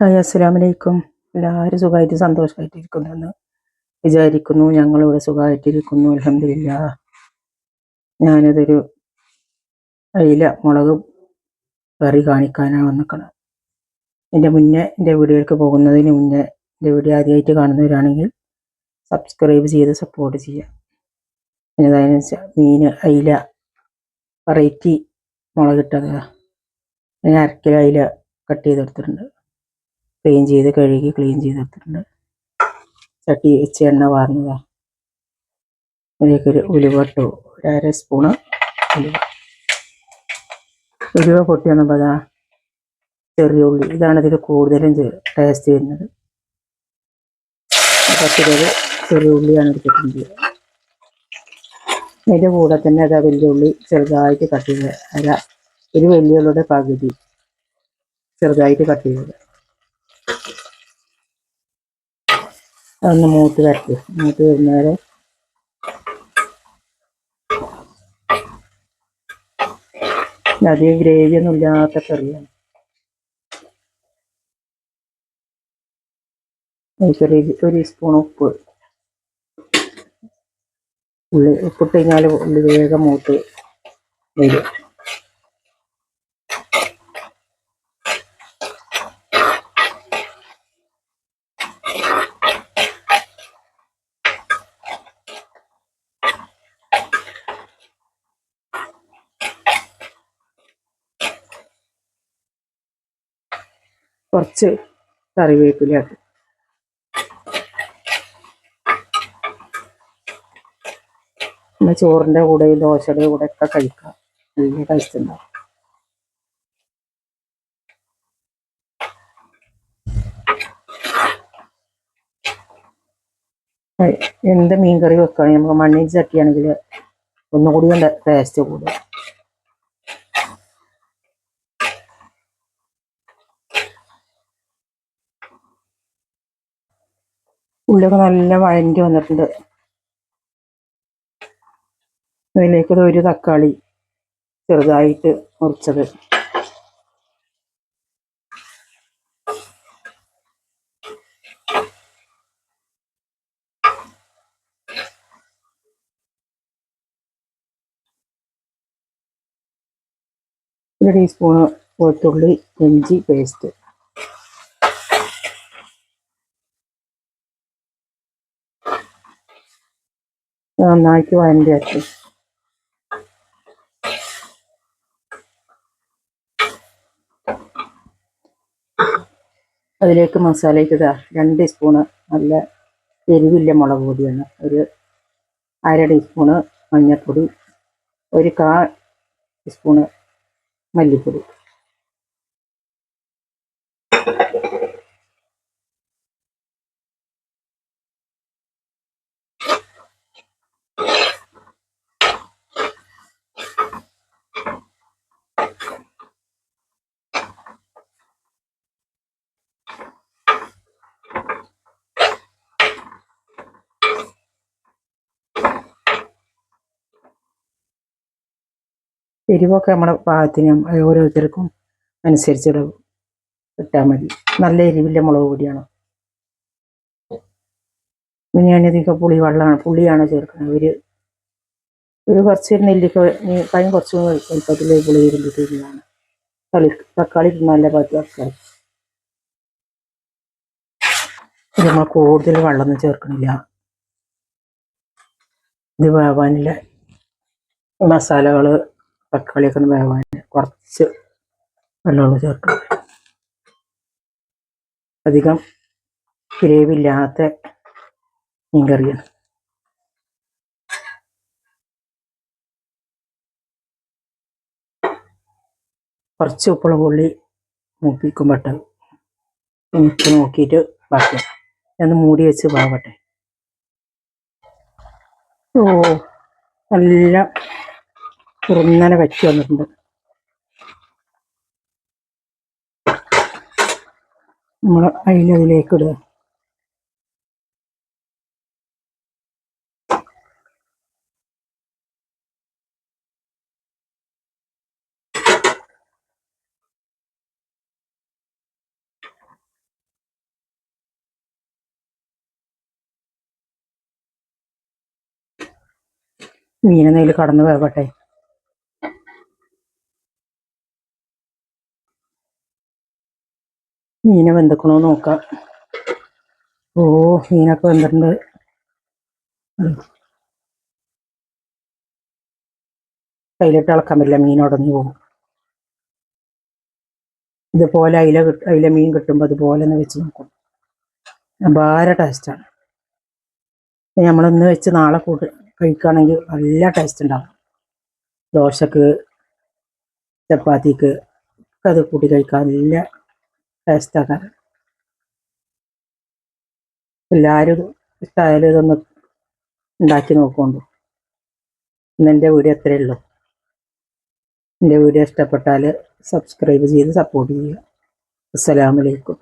Hi അസ്സലാമലൈക്കും. എല്ലാവരും സുഖമായിട്ട് സന്തോഷമായിട്ടിരിക്കുന്നെന്ന് വിചാരിക്കുന്നു. ഞങ്ങളിവിടെ സുഖമായിട്ടിരിക്കുന്നു അലഹമില്ല ഞാനതൊരു അയില മുളക് കറി കാണിക്കാനാണ് വന്നിക്കണം എന്റെ മുന്നേ എന്റെ വീഡിയോയിലേക്ക് പോകുന്നതിന് മുന്നേ എന്റെ വീഡിയോ ആദ്യമായിട്ട് കാണുന്നവരാണെങ്കിൽ സബ്സ്ക്രൈബ് ചെയ്ത് സപ്പോർട്ട് ചെയ്യാം പിന്നെ അതിനനുസരിച്ച് മീൻ അയില വെറൈറ്റി മുളകിട്ടത്. ഞാൻ അരക്കിലോ അയില കട്ട് ചെയ്തെടുത്തിട്ടുണ്ട്. ക്ലീൻ ചെയ്ത് കഴുകി ക്ലീൻ ചെയ്തെടുത്തിട്ടുണ്ട്. ചട്ടി വെച്ച് എണ്ണ വാർന്നതാ. അതിലേക്കൊരു ഉലുവ ഇട്ടു. ഒരു അര സ്പൂണ് ഉലുവ. ഉലുവ പൊട്ടി വന്നപ്പോൾ അതാ ചെറിയ ഉള്ളി. ഇതാണ് ഇതിൽ കൂടുതലും ടേസ്റ്റ് വരുന്നത്. പത്തിരത് ചെറിയ ഉള്ളിയാണ് എടുത്തിട്ടുണ്ട് അതിന്റെ കൂടെ തന്നെ അതാ വലിയ ഉള്ളി ചെറുതായിട്ട് കട്ട് ചെയ്ത് അര ഒരു വലിയ ഉള്ളിയുടെ പകുതി ചെറുതായിട്ട് കട്ട് ചെയ്തത്. അതൊന്ന് മൂത്ത് വരട്ടെ. മൂത്ത് വരുന്നവരെ. അധികം ഗ്രേവി ഒന്നും ഇല്ലാത്ത കറിയാണ്. എനിക്കൊരു ഒരു സ്പൂൺ ഉപ്പ്. ഉള്ളി ഉപ്പിട്ട് കഴിഞ്ഞാൽ ഉള്ളി വേഗം മൂത്ത് വരും. കുറച്ച് കറിവേപ്പില ഇട്ടു പിന്നെ ചോറിന്റെ കൂടെ ദോശയുടെ കൂടെ ഒക്കെ കഴിക്കാം. നല്ല ടേസ്റ്റ് ഉണ്ടാവും. എന്ത് മീൻ കറി വെക്കുകയാണെങ്കിൽ നമുക്ക് മണ്ണിൽ ചട്ടിയാണെങ്കിൽ ഒന്നുകൂടി ടേസ്റ്റ് കൂടും. ഉള്ളിയൊക്കെ നല്ല വഴഞ്ഞു വന്നിട്ടുണ്ട്. അതിലേക്ക് ഒരു തക്കാളി ചെറുതായിട്ട് മുറിച്ചത്. ഒരു ടീസ്പൂണ് വെളുത്തുള്ളി ഇഞ്ചി പേസ്റ്റ് നന്നായിട്ട് വഴണ്ടി വെച്ചു അതിലേക്ക് മസാല ഇട്ടതാ രണ്ട് സ്പൂണ് നല്ല എരിവില്ല മുളക് പൊടിയാണ്. ഒരു അര ടീസ്പൂണ് മഞ്ഞൾപ്പൊടി ഒരു കാ ടീസ്പൂണ് മല്ലിപ്പൊടി. എരിവൊക്കെ നമ്മുടെ പാകത്തിന് ഓരോരുത്തർക്കും അനുസരിച്ചിട്ട് ഇട്ടാൽ മതി. നല്ല എരിവില്ല മുളക് പൊടിയാണ്. പിന്നെ ഞാനിതൊക്കെ പുളി വെള്ളമാണ് പുളിയാണ് ചേർക്കുന്നത്. ഒരു ഒരു കുറച്ച് നെല്ലിക്ക കായും കുറച്ച് എളുപ്പത്തിൽ പുളി ഇരുന്നിട്ടുള്ളതാണ് തളി തക്കാളി നല്ല പത്ത് തക്കാളി. നമ്മൾ കൂടുതൽ വെള്ളമൊന്നും ചേർക്കണില്ല. ഇത് വേവാനില്ല മസാലകൾ തക്കാളിയൊക്കെ ഒന്ന് വേവാൻ കുറച്ച് വെള്ളമുള്ള ചേർക്കണം. അധികം ഗ്രേവി ഇല്ലാത്ത മീൻ കറിയാണ് കുറച്ച് ഉപ്പുള്ള പുള്ളി മൂപ്പിക്കും പട്ട ഉപ്പ് നോക്കിയിട്ട് ബാക്കി. ഒന്ന് മൂടി വെച്ച് പാവട്ടെ ഓ നല്ല ഇങ്ങനെ വെച്ച് വന്നിട്ടുണ്ട്. നമ്മൾ അതിനതിലേക്ക് ഇടുക. മീനെന്തെങ്കിലും കടന്നു പോകട്ടെ. മീനെ വെന്തക്കണോ നോക്കാം. ഓ മീനൊക്കെ വെന്തിട്ടുണ്ട്. കയ്യിലിട്ട് ഇളക്കാൻ പറ്റില്ല മീൻ ഉടഞ്ഞു പോകും. ഇതുപോലെ അയില കിട്ടും അയില മീൻ കിട്ടുമ്പോൾ അതുപോലെ ഒന്ന് വെച്ച് നോക്കും. അപാര ടേസ്റ്റാണ് നമ്മളൊന്ന് വെച്ച് നാളെ കൂട്ട് കഴിക്കുകയാണെങ്കിൽ നല്ല ടേസ്റ്റ് ഉണ്ടാവും. ദോശക്ക് ചപ്പാത്തിക്ക് അത് കൂട്ടി കഴിക്കാൻ നല്ല ടേസ്റ്റാക്കാൻ എല്ലാവരും ഇഷ്ടമായാലും ഇതൊന്ന് ഉണ്ടാക്കി നോക്കുകൊണ്ടു ഇന്ന് എന്റെ വീഡിയോ അത്രയേ ഉള്ളൂ. എന്റെ വീഡിയോ ഇഷ്ടപ്പെട്ടാൽ സബ്സ്ക്രൈബ് ചെയ്ത് സപ്പോർട്ട് ചെയ്യുക. അസ്സലാമലൈക്കും